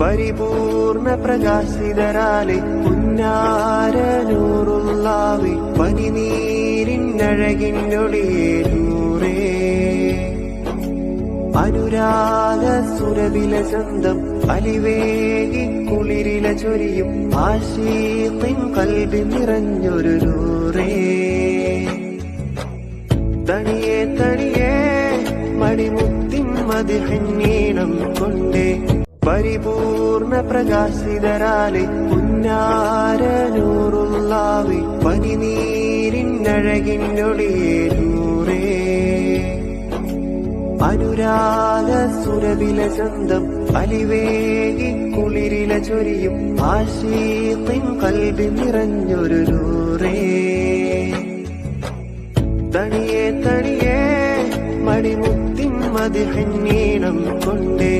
പരിപൂർണ പ്രകാശിതരാലെ പുന്നാരനൂറുള്ളാവി പനിനീരിനഴകിനൊളിയേരൂറേ അനുരാഗ സുരവില ചന്തം അലിവേകി കുളിരില ചൊരിയും ആശീത്തിൻ കൽവി നിറഞ്ഞൊരു നൂറേ. തണിയേ തണിയേ മണിമുത്തിൻ മതിഹന്നീണം പരിപൂർണ പ്രകാശിതരാലെ പുന്നാരനൂറുള്ളാവി പനിനീരിനഴകിനൊളിയേരൂറേ അനുരാഗ സുരവില ചന്തം അലിവേകി കുളിരില ചൊരിയും ആശീത്തിൻ കൽവി നിറഞ്ഞൊരു നൂറേ. തണിയേ തണിയേ മണിമുത്തിൻ മതിഹന്നീണം കൊണ്ടേ